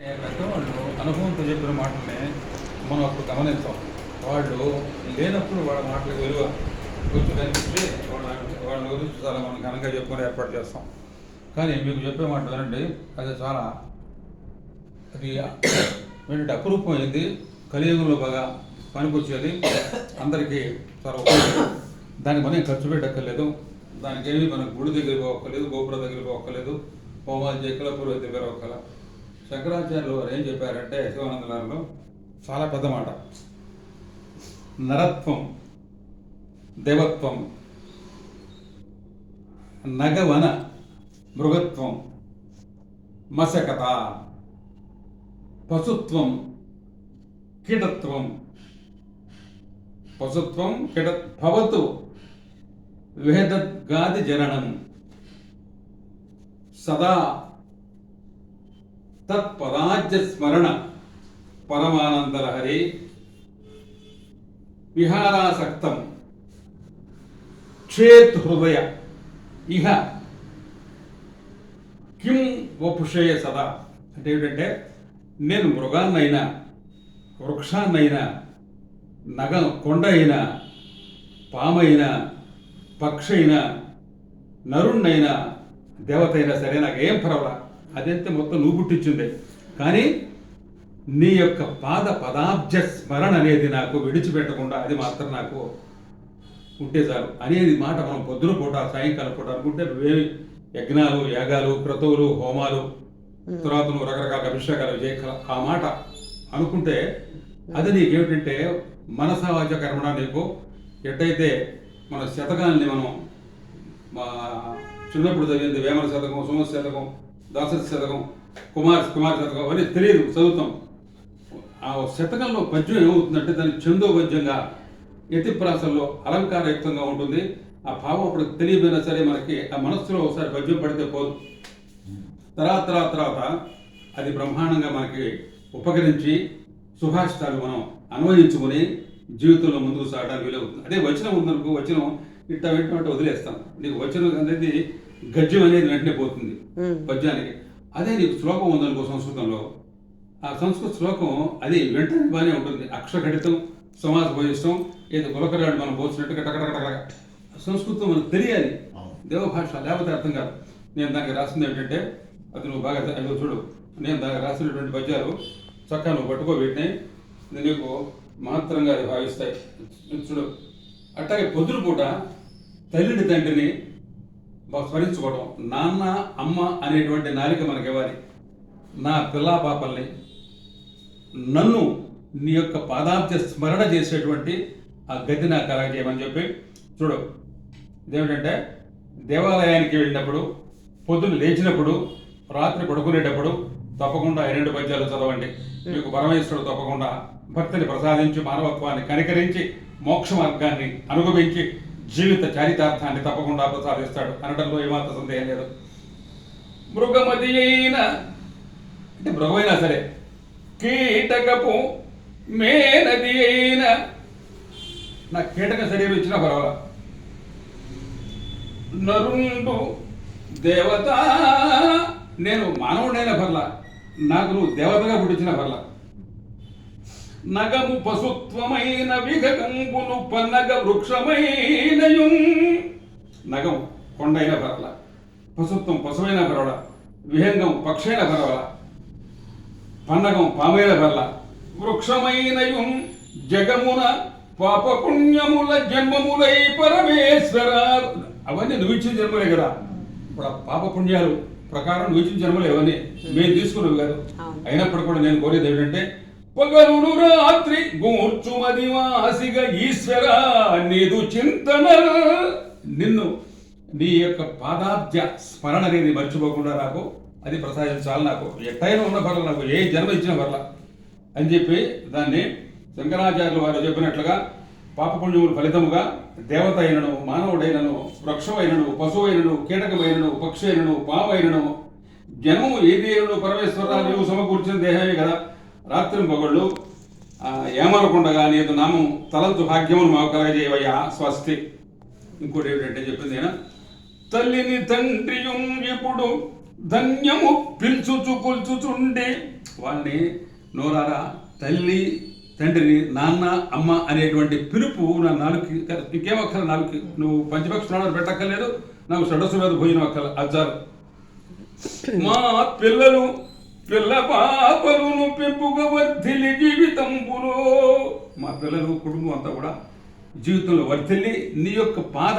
వాళ్ళు అనుభవంతో చెప్పిన మాటలే మనం అప్పుడు గమనిస్తాం వాళ్ళు లేనప్పుడు వాళ్ళ మాటలకు విలువ గుర్తు కనిపిస్తే వాళ్ళ వాళ్ళ గురించి చాలా మనం ఘనంగా చెప్పుకొని ఏర్పాటు చేస్తాం. కానీ మీకు చెప్పే మాట వినండి అది చాలా అది ఏంటంటే అపురూపమైంది. కలియుగంలో బాగా పనికొచ్చేది. అందరికీ చాలా ఉపయోగం. దానికి మనం ఖర్చు పెట్టక్కర్లేదు. దానికి ఏమి మనకు గుడి దగ్గర పోక్కర్లేదు గోపురం దగ్గర పోక్కర్లేదు హోమాలు చేయక్కల పురోహిత దగ్గర ఒక్కలా శంకరాచార్యులు వారు ఏం చెప్పారంటే శివానందనాలలో చాలా పెద్ద మాట. నరత్వం దేవత్వం నగవన మృగత్వం మశకత పశుత్వం కీటత్వం పశుత్వం కీట భవతు విహదద్గాది జననం. సదా తత్పదాజ్య స్మరణ పరమానందలహరి విహారాసక్తం క్షేత్ హృదయ ఇహ కిం వపుషయ సదా అంటే ఏమిటంటే నేను మృగాన్నైనా వృక్షాన్నైనా నగ కొండ అయినా పామైనా పక్షైనా నరుణ్ణైనా దేవతైనా సరే నాకేం పర్వాలా? అదైతే మొత్తం నువ్వు పుట్టించిందే కానీ నీ యొక్క పాద పదాబ్జ స్మరణ అనేది నాకు విడిచిపెట్టకుండా అది మాత్రం నాకు ఉంటే చాలు. అనేది మాట మనం పొద్దున పూట సాయంకాలం పూట అనుకుంటే నువ్వేమి యజ్ఞాలు యాగాలు క్రతువులు హోమాలు తర్వాత నువ్వు రకరకాల అభిషేకాలు చేయగల ఆ మాట అనుకుంటే అది నీకేమిటంటే మనసవాచ కర్మణ నీకు ఎట్టయితే మన శతకాన్ని మనం మా చిన్నప్పుడు చదివింది వేమన శతకం సుమత శతకం దాసరి శతకం కుమార్ కుమార్ శతకం అవన్నీ తెలియదు చదువుతాం. ఆ శతకంలో పద్యం ఏమవుతుందంటే దాని చందో పద్యంగా ఎతి ప్రాసల్లో అలంకారయుక్తంగా ఉంటుంది. ఆ భావం అప్పుడు తెలియపోయినా సరే మనకి ఆ మనస్సులో ఒకసారి పద్యం పడితే పోదు. తర్వాత తర్వాత తర్వాత అది బ్రహ్మాండంగా మనకి ఉపకరించి సుభాషితాలు మనం అన్వయించుకుని జీవితంలో ముందుకు సాగడానికి వీలవుతుంది. అదే వచనం ఉందనుకో వచనం ఇట్లా వెంటనే వదిలేస్తాం. నీకు వచనం అనేది గద్యం అనేది వెంటనే పోతుంది. పద్యానికి అదే నీకు శ్లోకం ఉందనుకో సంస్కృతంలో. ఆ సంస్కృత శ్లోకం అది వెంటనే బాగానే ఉంటుంది. అక్షరఘటితం సమాస భోజిష్టం ఏదో గులకరాడు మనం పోసినట్టు కటకటకటక సంస్కృతం మనకు తెలియాలి. దేవభాష లేకపోతే అర్థం కాదు. నేను దానికి రాసింది ఏంటంటే అది నువ్వు బాగా అదిగో చూడు. నేను దానికి రాసినటువంటి పద్యాలు చక్కగా నువ్వు పట్టుకో వీటిని. నీకు మహత్తరంగా అది భావిస్తాయి. చూడు. అట్లాగే పొద్దున పూట తల్లిని తండ్రిని స్మరించుకోవడం నాన్న అమ్మ అనేటువంటి నాలిక మనకి ఇవ్వాలి నా పిల్లా పాపల్ని నన్ను నీ యొక్క పాదాబ్జ స్మరణ చేసేటువంటి ఆ గతి నాకు కలగజేయమని చెప్పి చూడు. ఇదేమిటంటే దేవాలయానికి వెళ్ళినప్పుడు పొద్దున్న లేచినప్పుడు రాత్రి పడుకునేటప్పుడు తప్పకుండా ఈ రెండు పద్యాలు చదవండి. మీకు పరమేశ్వరుడు తప్పకుండా భక్తిని ప్రసాదించి మానవత్వాన్ని కనికరించి మోక్ష మార్గాన్ని అనుభవించి జీవిత చారితార్థాన్ని తప్పకుండా ప్రసాదిస్తాడు అనడంలో ఏమాత్ర సందేహం లేదు. మృగమది అయిన అంటే మృగమైనా సరే కీటకపు మేనది అయిన నా కీటక శరీరం ఇచ్చినా పర్వాల? నరుండు దేవత నేను మానవుడైన పర్ల నాకు నువ్వు దేవతగా పుట్టించిన పర్ల. నగము పశుత్వమైన విగకంబును పన్నగ వృక్షమైనయుం. నగం కొండైన పర్ల పశుత్వం పశువైన పర్వాల విహంగం పక్షైన పర్వాల పన్నగం పామైన పర్ల వృక్షమైనయుం. జగమున పాపపుణ్యముల జన్మములై పరమేశ్వర. అవన్నీ నువ్వు ఇచ్చిన జన్మలే కదా. ఇప్పుడు ఆ పాపపుణ్యాలు ప్రకారం నువ్వు ఇచ్చిన జన్మలు అవన్నీ. మేము తీసుకున్నవి కాదు. అయినప్పుడు కూడా నేను కోరేది ఏమిటంటే పగరుడు రాత్రి గూర్చుమది వాసిగ ఈశ్వర నీదు చింతన. నిన్ను నీ యొక్క పాదాబ్జ స్మరణ అనేది మర్చిపోకుండా నాకు అది ప్రసాదించాలి నాకు. ఎట్టైనా ఉన్న పర్ల నాకు ఏ జన్మ ఇచ్చిన పర్ల అని చెప్పి దాన్ని శంకరాచార్యులు వారు చెప్పినట్లుగా పాపపుణ్యముల ఫలితముగా దేవత అయినను మానవుడైనను వృక్షమైనను పశువైనను కీటకమైనను పక్షి అయినను పామైనను జనము ఏది అయినను పరమేశ్వర నీవు సమకూర్చిన దేహమే కదా. రాత్రి పగళ్ళు ఏమనకుండగా నీదు నామం తలంతు భాగ్యమును మాకు కలగజేయవయ్యా స్వస్తి. ఇంకోటి ఏమిటంటే చెప్పింది ఆయన తల్లిని తండ్రి ఇప్పుడు ధన్యము పిలుచుచు కొల్చుచుండే. వాళ్ళని నోరారా తల్లి తండ్రిని నాన్న అమ్మ అనేటువంటి పిలుపు నా నాలుగు ఇంకేం అక్కల నాలుగు నువ్వు పంచపక్ష పెట్టక్కర్లేదు నాకు షడసు మీద పోయిన అక్కల అజ్జారు. మా పిల్లలు పిల్ల పాపలను పెంపుగా వర్ధిల్లి జీవితంబులో. మా పిల్లలు కుటుంబం అంతా కూడా జీవితంలో వర్ధిల్లి నీ యొక్క పాద